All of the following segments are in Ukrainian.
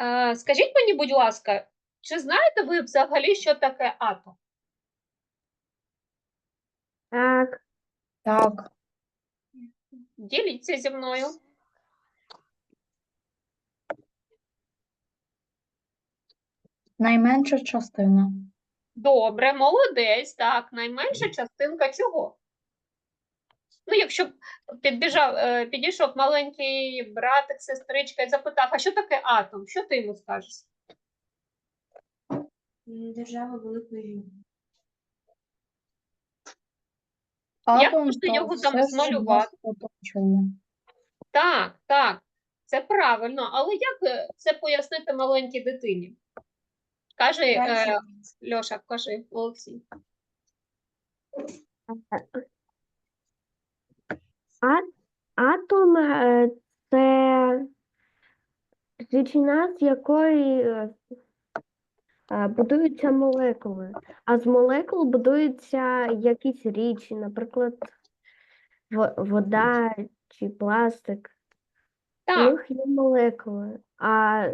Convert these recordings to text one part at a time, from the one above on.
Е, Скажіть мені, будь ласка, чи знаєте ви взагалі, що таке атом? Так, Так. Діліться зі мною. Найменша частина. Добре, молодець, так, найменша частинка чого? Ну, якщо підбіжав, е, підійшов маленький братик, сестричка і запитав, а що таке атом? Що ти йому скажеш? держава великої Як Атом можна його там змалювати? Так, так, це правильно, але як е, це пояснити маленькій дитині? Каже, е, Льоша, кажи, Олексій. Атом е, це речовина, з якої е, е, будуються молекули, а з молекул будуються якісь річі, наприклад, вода чи пластик. У Так, них є молекули, а,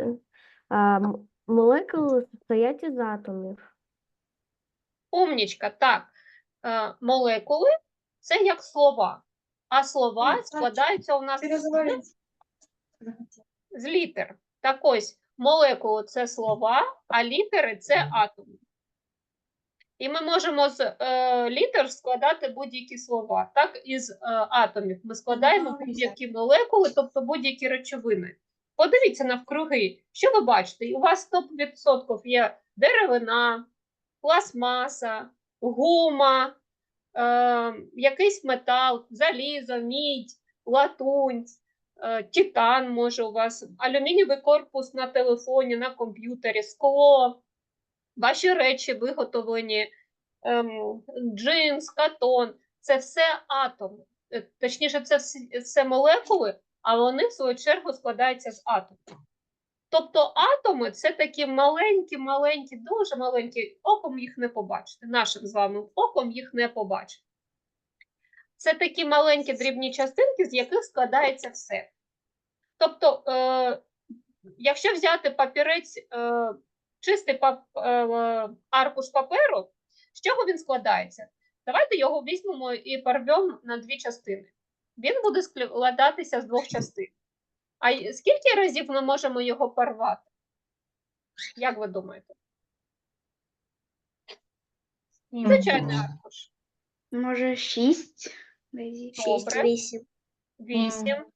а молекули состоять із атомів. умнічка, так. Молекули це як слова, а слова складаються у нас з літер. Так ось, молекули це слова, а літери це атоми. І ми можемо з е, літер складати будь-які слова. Так, із е, атомів ми складаємо будь-які молекули, тобто будь-які речовини. Подивіться навкруги, що ви бачите? У вас 100% є деревина, пластмаса, гума, е, якийсь метал, залізо, мідь, латунь, е, титан може у вас, алюмінієвий корпус на телефоні, на комп'ютері, скло, ваші речі виготовлені, ем, джинс, катон це все атоми. Е, Точніше, це все молекули, а вони, в свою чергу, складаються з атомів. Тобто атоми це такі маленькі, маленькі, дуже маленькі, оком їх не побачите. Нашим з вами оком їх не побачите. Це такі маленькі дрібні частинки, з яких складається все. Тобто, е, якщо взяти папірець, е, чистий пап, е, аркуш паперу, з чого він складається? Давайте його візьмемо і порвемо на дві частини. Він буде складатися з двох частин. А скільки разів ми можемо його порвати? Як ви думаєте? Звичайний аркуш. Може, шість? Добре. вісім. Вісім.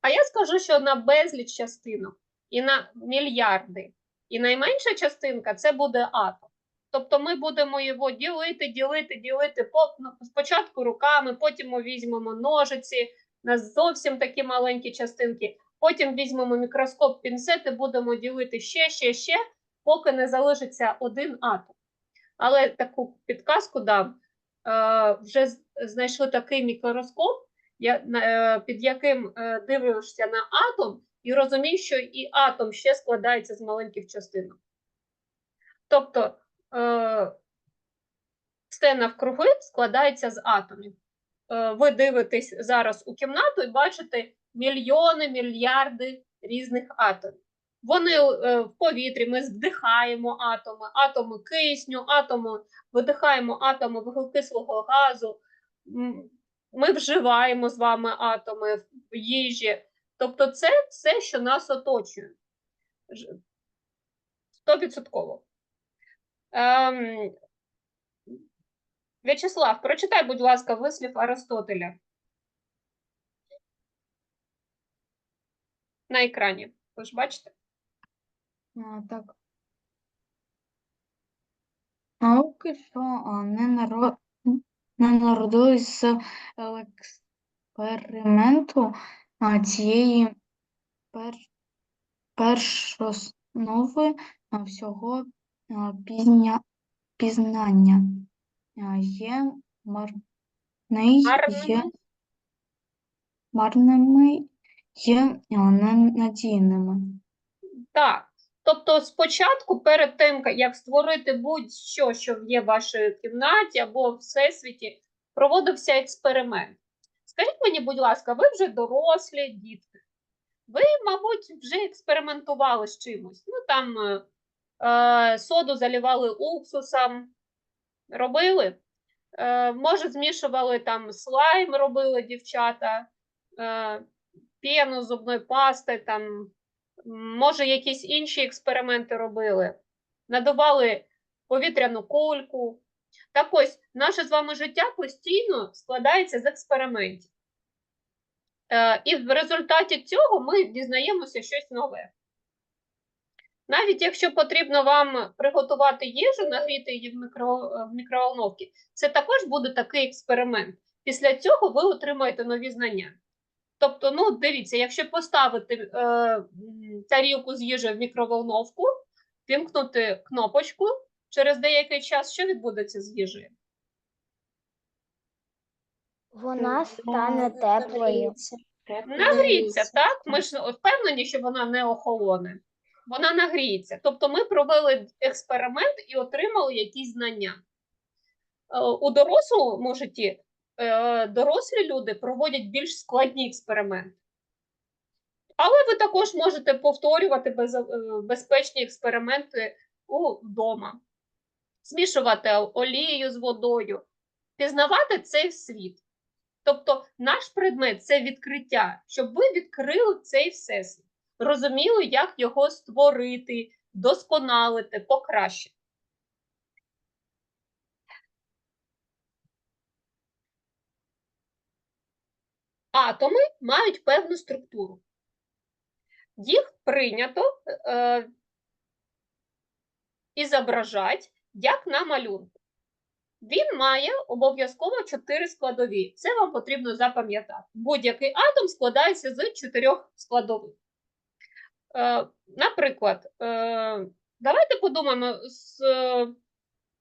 А я скажу, що на безліч частинок і на мільярди. І найменша частинка це буде атом. Тобто ми будемо його ділити, ділити, ділити по- ну, спочатку руками, потім ми візьмемо ножиці на зовсім такі маленькі частинки. Потім візьмемо мікроскоп, пінцет і будемо ділити ще, ще, ще, поки не залишиться один атом. Але таку підказку дам. Е, вже знайшли такий мікроскоп, е, під яким е, дивишся на атом, і розумієш, що і атом ще складається з маленьких частинок. Тобто все навкруги складається з атомів. Е, ви дивитесь зараз у кімнату і бачите мільйони, мільярди різних атомів. Вони е, в повітрі, ми вдихаємо атоми, атоми кисню, атоми, видихаємо атоми вуглекислого газу, ми вживаємо з вами атоми в їжі. Тобто, це все, що нас оточує. Ж- Стовідсотково. Ем, В'ячеслав, прочитай, будь ласка, вислів Аристотеля. На екрані. Ви ж бачите? А, так. Науки, що не, наро... не народились з експерименту цієї пер... першоснови всього пізня... пізнання. Є марний, є Марними. є ненадійними. Так. Тобто, спочатку, перед тим, як створити будь-що, що є в вашій кімнаті або в всесвіті, проводився експеримент. Скажіть мені, будь ласка, ви вже дорослі дітки. Ви, мабуть, вже експериментували з чимось. Ну, там е, е, соду залівали уксусом, робили. Е, може, змішували там слайм, робили дівчата, е, зубної пасти, там, може, якісь інші експерименти робили. Надували повітряну кульку. Так ось, наше з вами життя постійно складається з експериментів. Е, і в результаті цього ми дізнаємося щось нове. Навіть якщо потрібно вам приготувати їжу, нагріти її в, мікро, в мікроволновці, це також буде такий експеримент. Після цього ви отримаєте нові знання. Тобто, ну, дивіться, якщо поставити е, тарілку з їжею в мікроволновку, вімкнути кнопочку, через деякий час що відбудеться з їжею? Вона стане теплою. Нагріється, так? Ми ж впевнені, що вона не охолоне. Вона нагріється. Тобто ми провели експеримент і отримали якісь знання. Е, У дорослому житті е, дорослі люди проводять більш складні експерименти. Але ви також можете повторювати е, безпечні експерименти вдома, змішувати олію з водою, пізнавати цей світ. Тобто наш предмет це відкриття, щоб ви відкрили цей всесвіт, розуміли, як його створити, досконалити, покращити. Атоми мають певну структуру. Їх прийнято е, і зображати як на малюнку. Він має обов'язково чотири складові. Це вам потрібно запам'ятати. Будь-який атом складається з чотирьох складових. Е, наприклад, е, давайте подумаємо, з е,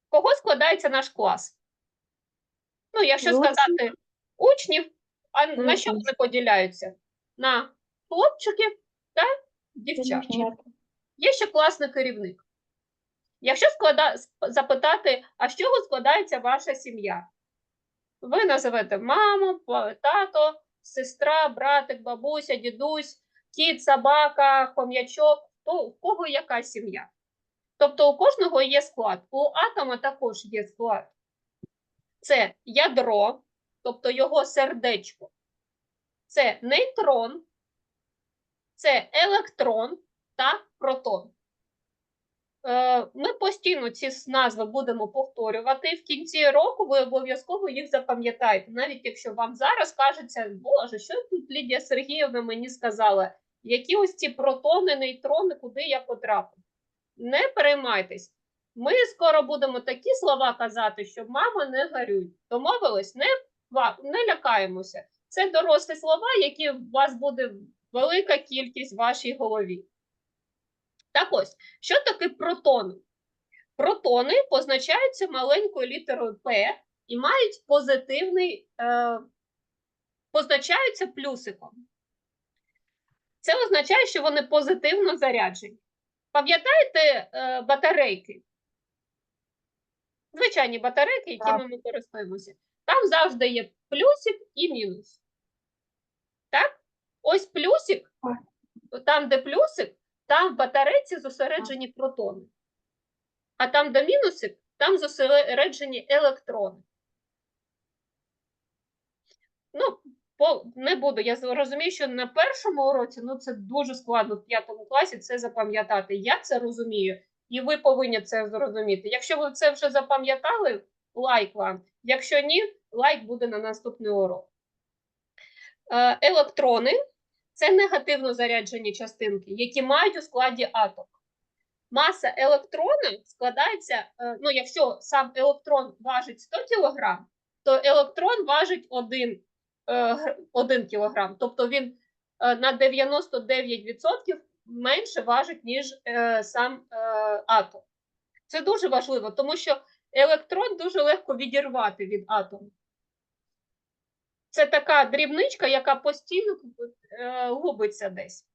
кого складається наш клас. Ну, якщо сказати учнів, а на що вони поділяються? На хлопчиків та дівчат. Є ще класний керівник. Якщо склада... запитати, а з чого складається ваша сім'я? Ви називете маму, тато, сестра, братик, бабуся, дідусь, кіт, собака, хом'ячок. То у кого яка сім'я? Тобто у кожного є склад. У атома також є склад. Це ядро, тобто його сердечко. Це нейтрон, це електрон та протон. Е, Ми постійно ці назви будемо повторювати. В кінці року ви обов'язково їх запам'ятаєте, навіть якщо вам зараз кажеться, Боже, що тут Лідія Сергіївна мені сказала? Які ось ці протони, нейтрони, куди я потрапив? Не переймайтесь. Ми скоро будемо такі слова казати, що мама не горюй. Домовились? Не, не лякаємося. Це дорослі слова, які у вас буде велика кількість в вашій голові. Так ось, що таке протони? Протони позначаються маленькою літерою П і мають позитивний, е, позначаються плюсиком. Це означає, що вони позитивно заряджені. Пам'ятаєте е, батарейки? Звичайні батарейки, якими ми користуємося. Там завжди є плюсик і мінус. Так? Ось плюсик, там, де плюсик, там в батарейці зосереджені протони. А там, де мінусик, там зосереджені електрони. Ну, по, не буду. Я розумію, що на першому уроці ну, це дуже складно в п'ятому класі це запам'ятати. Я це розумію, і ви повинні це зрозуміти. Якщо ви це вже запам'ятали, лайк вам. Якщо ні, лайк буде на наступний урок. Е, електрони це негативно заряджені частинки, які мають у складі атом. Маса електрона складається, е, ну, якщо сам електрон важить 100 кг, то електрон важить 1, 1 кг. Тобто він е, на 99% менше важить, ніж е, сам атом. Це дуже важливо, тому що електрон дуже легко відірвати від атому. Це така дрібничка, яка постійно е, губиться десь.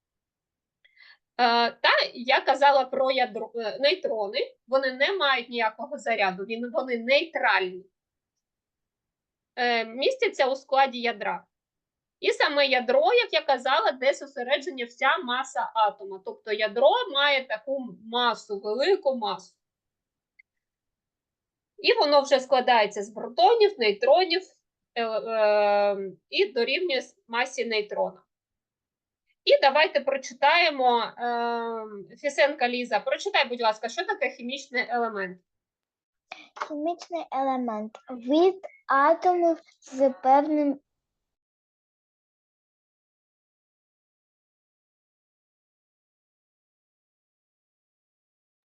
Е, та я казала про ядро, е, нейтрони. Вони не мають ніякого заряду, вони нейтральні. Містяться у складі ядра. І саме ядро, як я казала, де зосередження вся маса атома. Тобто ядро має таку масу, велику масу. І воно вже складається з протонів, нейтронів і дорівнює масі нейтрона. І давайте прочитаємо е, Фісенка Ліза. Прочитай, будь ласка, що таке хімічний елемент? Хімічний елемент від атомів з певним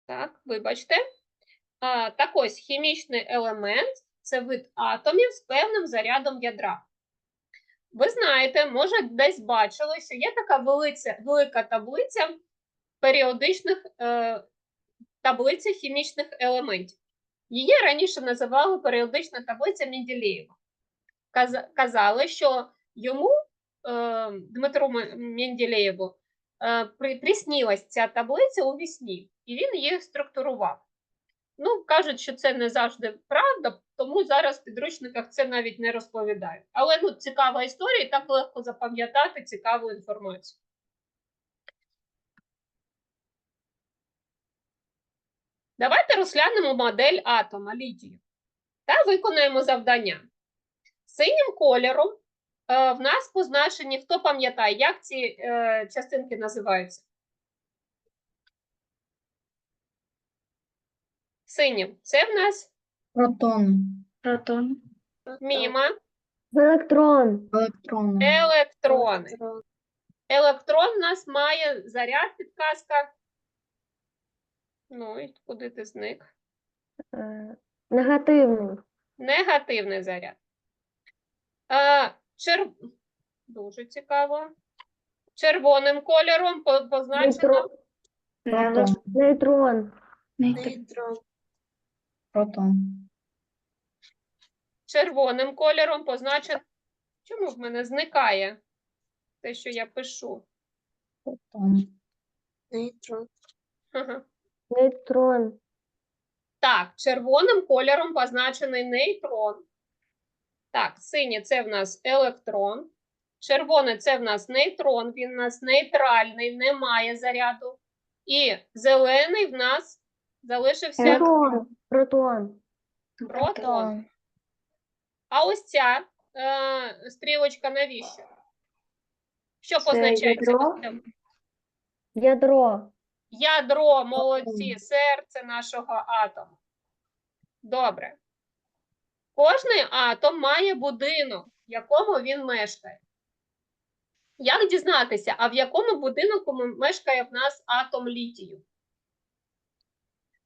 Так, вибачте. А, так ось хімічний елемент це вид атомів з певним зарядом ядра. Ви знаєте, може, десь бачили, що є така велиця, велика таблиця періодичних е, таблиця хімічних елементів. Її раніше називали періодична таблиця Менделєєва. Каза- Казали, що йому, е, Дмитру Менделєєву, е, при- ця таблиця у вісні, і він її структурував. Ну, кажуть, що це не завжди правда, тому зараз в підручниках це навіть не розповідають. Але ну, цікава історія, і так легко запам'ятати цікаву інформацію. Давайте розглянемо модель атома літію та виконаємо завдання. Синім кольором е, в нас позначені, хто пам'ятає, як ці е, частинки називаються? Синім це в нас Протони. Протони. міма, Електрон. Електрони. електрони. Електрон в нас має заряд, підказка. Ну, і куди ти зник? Е, Негативний. Негативний заряд. А, чер... Дуже цікаво. Червоним кольором по- позначено Нейтрон. Протон. Нейтрон. Протон. червоним кольором позначено. Чому в мене зникає те, що я пишу? Протон. Ага. Нейтрон. Так, червоним кольором позначений нейтрон. Так, синє це в нас електрон. Червоне це в нас нейтрон, він в нас нейтральний, не має заряду. І зелений в нас залишився Протон. Протон. протон. А ось ця е, стрілочка навіщо? Що Це позначається? ядро? Ядро. Ядро, молодці, серце нашого атому. Добре. Кожний атом має будинок, в якому він мешкає. Як дізнатися, а в якому будинку мешкає в нас атом літію?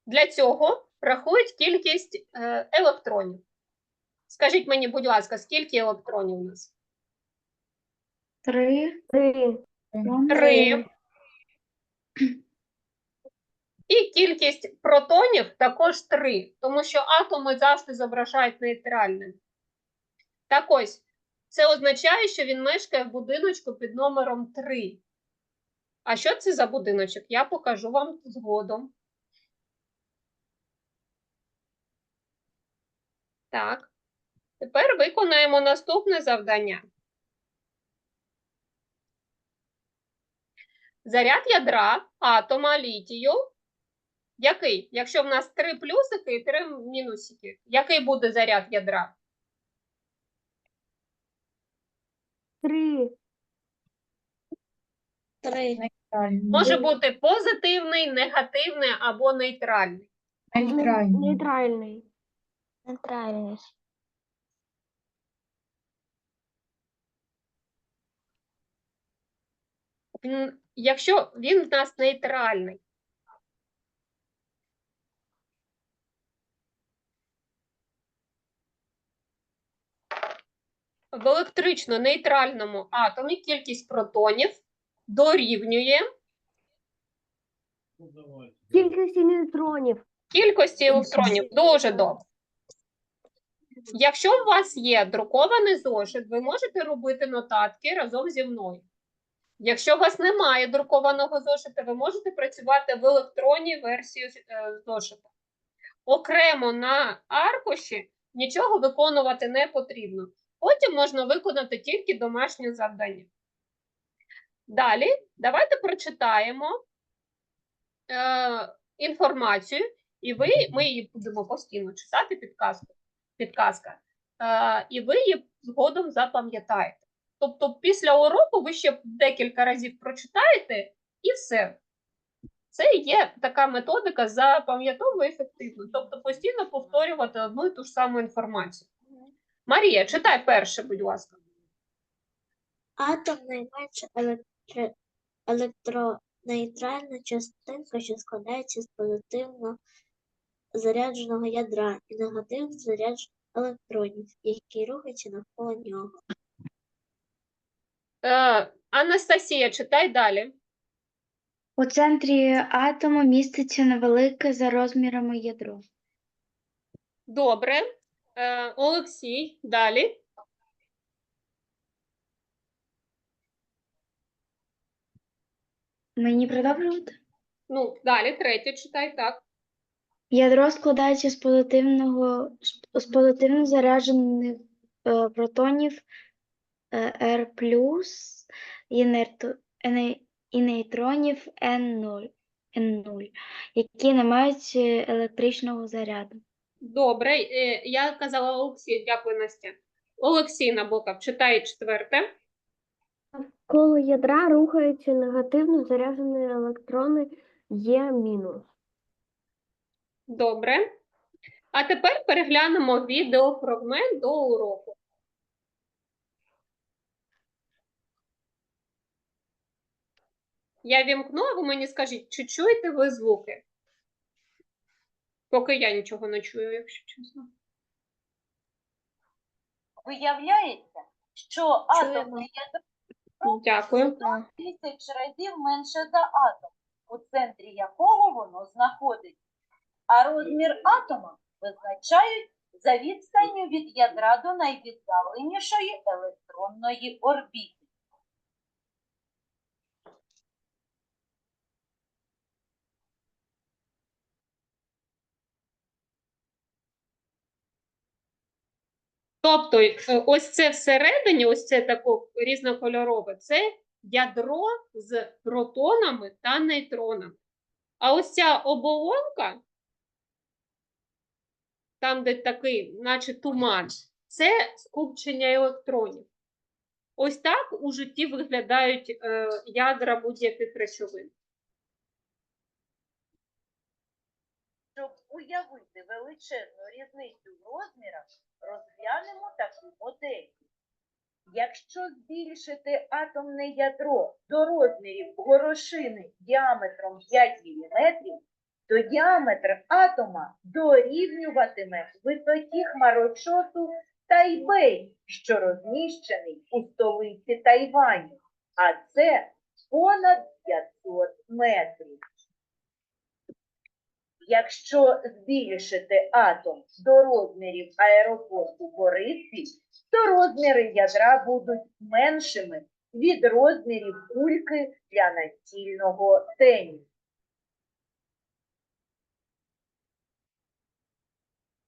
Для цього рахують кількість е, електронів. Скажіть мені, будь ласка, скільки електронів у нас? Три. Три. Три. І кількість протонів також 3, тому що атоми завжди зображають нейтральним. Так ось, це означає, що він мешкає в будиночку під номером 3. А що це за будиночок? Я покажу вам згодом. Так. Тепер виконаємо наступне завдання. Заряд ядра атома літію. Який? Якщо в нас три плюсики і три мінусики, який буде заряд ядра? Три. Нейтральний. Може бути позитивний, негативний або нейтральний. Нейтральний. Нейтральний. Нейтральний. Він- Якщо він в нас нейтральний, в електрично-нейтральному атомі кількість протонів дорівнює Кількості нейтронів. кількості електронів. Дуже добре. Якщо у вас є друкований зошит, ви можете робити нотатки разом зі мною. Якщо у вас немає друкованого зошита, ви можете працювати в електронній версії е, зошита. Окремо на аркуші нічого виконувати не потрібно. Потім можна виконати тільки домашнє завдання. Далі давайте прочитаємо е, інформацію, і ви, ми її будемо постійно читати, підказку, підказка, е, і ви її згодом запам'ятаєте. Тобто після уроку ви ще декілька разів прочитаєте і все. Це є така методика запам'ятовує ефективно, тобто постійно повторювати одну і ту ж саму інформацію. Марія, читай перше, будь ласка. Атом найменша електри... електронейтральна частинка, що складається з позитивно зарядженого ядра і негативно заряджених електронів, які рухаються навколо нього. Е, Анастасія, читай далі. У центрі атому міститься невелике за розмірами ядро. Добре. Е, Олексій, далі. Мені продовжувати? Ну, далі, третє читай, так. Ядро складається з позитивного з позитивно заряджених е, протонів е, R+, і, нерто- не- і нейтронів N0, N0, які не мають е, електричного заряду. Добре. Е, я казала Олексій, дякую, Настя. Олексій Набоков, читай четверте. Коло ядра рухаються негативно заряджені електрони є мінус. Добре. А тепер переглянемо відеофрагмент до уроку. Я вімкну, а ви мені скажіть, чи чуєте ви звуки? Поки я нічого не чую, якщо чесно. Виявляється, що Чуємо. ядро Дякую. тисяч разів менше за атом, у центрі якого воно знаходиться. А розмір атома визначають за відстанню від ядра до найвіддаленішої електронної орбіти. Тобто, е, ось це всередині, ось це таке різнокольорове, це ядро з протонами та нейтронами. А ось ця оболонка, там, де такий, наче туман, це скупчення електронів. Ось так у житті виглядають е, ядра будь-яких речовин. Щоб уявити величезну різницю в розмірах, розглянемо таку модель. Якщо збільшити атомне ядро до розмірів горошини діаметром 5 мм, то діаметр атома дорівнюватиме висоті хмарочосу Тайбей, що розміщений у столиці Тайваню, а це понад 500 метрів. Якщо збільшити атом до розмірів аеропорту Бориспіль, то розміри ядра будуть меншими від розмірів кульки для настільного тенісу.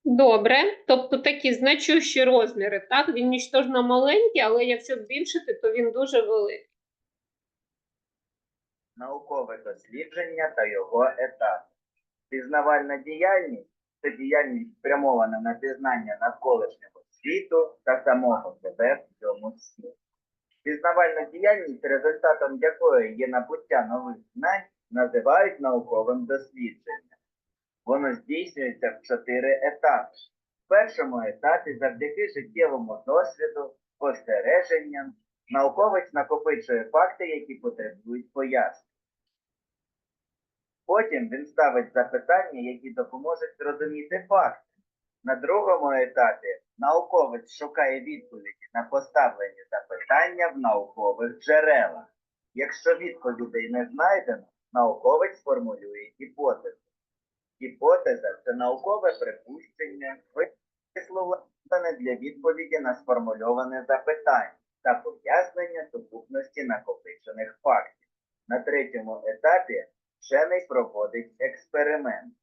Добре, тобто такі значущі розміри, так? Він нічтожно маленький, але якщо збільшити, то він дуже великий. наукове дослідження та його етапи. Пізнавальна діяльність це діяльність спрямована на пізнання навколишнього світу та самого себе в цьому світі. Пізнавальна діяльність, результатом якої є набуття нових знань, називають науковим дослідженням. Воно здійснюється в чотири етапи. В першому етапі, завдяки життєвому досвіду, спостереженням, науковець накопичує факти, які потребують пояснень. Потім він ставить запитання, які допоможуть зрозуміти факти. На другому етапі науковець шукає відповіді на поставлені запитання в наукових джерелах. Якщо відповідей не знайдено, науковець формулює гіпотезу. Гіпотеза це наукове припущення, висловлене для відповіді на сформульоване запитання та пояснення сукупності накопичених фактів. На третьому етапі вчений проводить експеримент.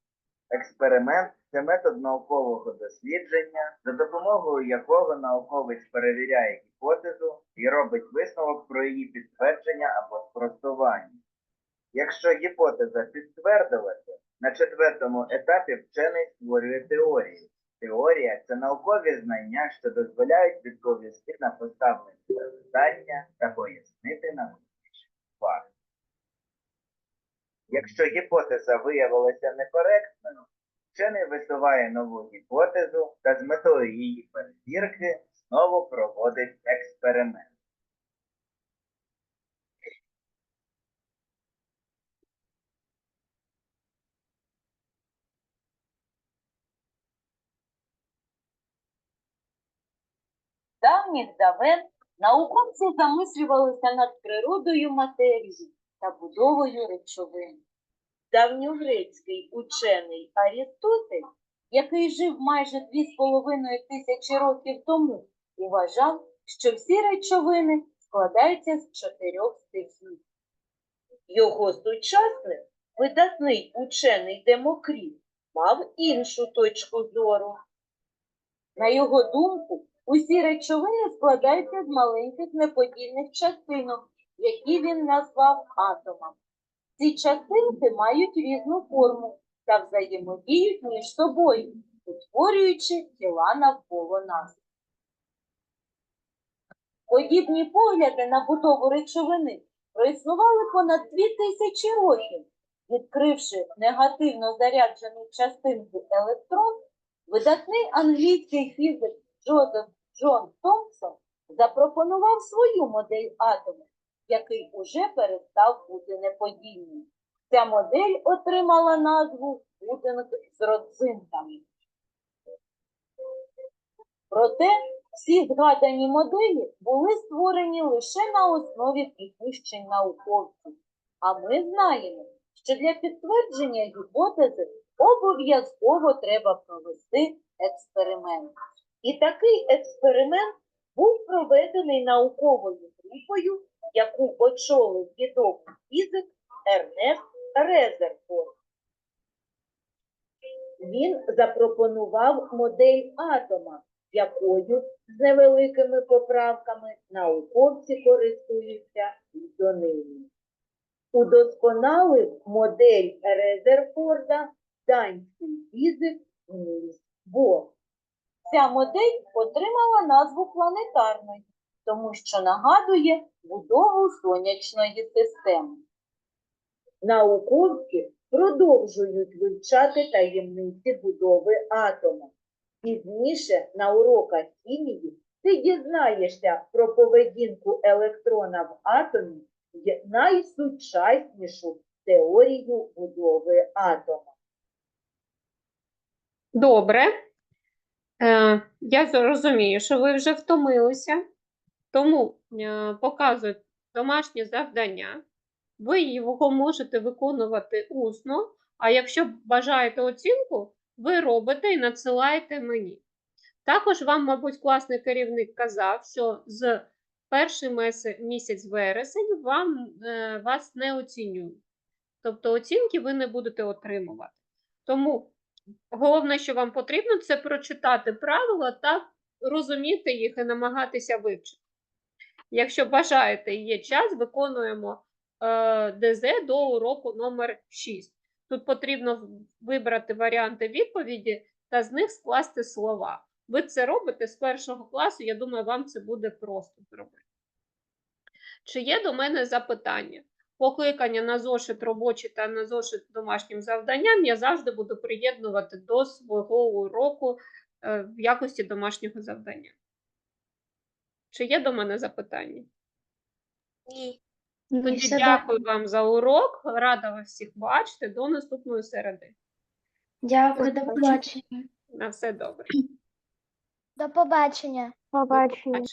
Експеримент це метод наукового дослідження, за допомогою якого науковець перевіряє гіпотезу і робить висновок про її підтвердження або спростування. Якщо гіпотеза підтвердилася, на четвертому етапі вчений створює теорію. Теорія це наукові знання, що дозволяють відповісти на поставлені запитання та пояснити навколишній факт. Якщо гіпотеза виявилася некоректною, вчений висуває нову гіпотезу та з метою її перевірки знову проводить експеримент. Давніх давен науковці замислювалися над природою матерії та будовою речовин. Давньогрецький учений Арістотель, який жив майже дві з половиною тисячі років тому, вважав, що всі речовини складаються з чотирьох стихій. Його сучасник, видатний учений Демокріт, мав іншу точку зору. На його думку, усі речовини складаються з маленьких неподільних частинок, які він назвав атомами. Ці частинки мають різну форму та взаємодіють між собою, утворюючи тіла навколо нас. Подібні погляди на будову речовини проіснували понад дві тисячі років. Відкривши негативно заряджену частинку електрон, видатний англійський фізик Джозеф Джон Томпсон запропонував свою модель атому, який уже перестав бути неподільним. Ця модель отримала назву пудинг з родзинками. Проте всі згадані моделі були створені лише на основі припущень науковців. А ми знаємо, що для підтвердження гіпотези обов'язково треба провести експеримент. І такий експеримент був проведений науковою групою, яку очолив відомий фізик Ернест Резерфорд. Він запропонував модель атома, якою з невеликими поправками науковці користуються і донині. Удосконалив модель Резерфорда данський фізик Нільс Бор. Ця модель отримала назву планетарної, тому що нагадує будову сонячної системи. Науковці продовжують вивчати таємниці будови атома. Пізніше на уроках хімії ти дізнаєшся про поведінку електрона в атомі найсучаснішу теорію будови атома. Добре. Е, я зрозумію, що ви вже втомилися, тому е, показую домашнє завдання. Ви його можете виконувати усно, а якщо бажаєте оцінку, ви робите і надсилаєте мені. Також вам, мабуть, класний керівник казав, що з месе- місяць вересень вам, е, вас не оцінюють. Тобто оцінки ви не будете отримувати. Тому Головне, що вам потрібно, це прочитати правила та розуміти їх і намагатися вивчити. Якщо бажаєте є час, виконуємо е, ДЗ до уроку номер 6. Тут потрібно вибрати варіанти відповіді та з них скласти слова. Ви це робите з першого класу, я думаю, вам це буде просто зробити. Чи є до мене запитання? Покликання на зошит робочий та на зошит домашнім завданням я завжди буду приєднувати до свого уроку е, в якості домашнього завдання. Чи є до мене запитання? Ні. Тоді дякую вам за урок. Рада вас всіх бачити. До наступної середи. Дякую, до побачення. На все добре. До побачення. Побачення.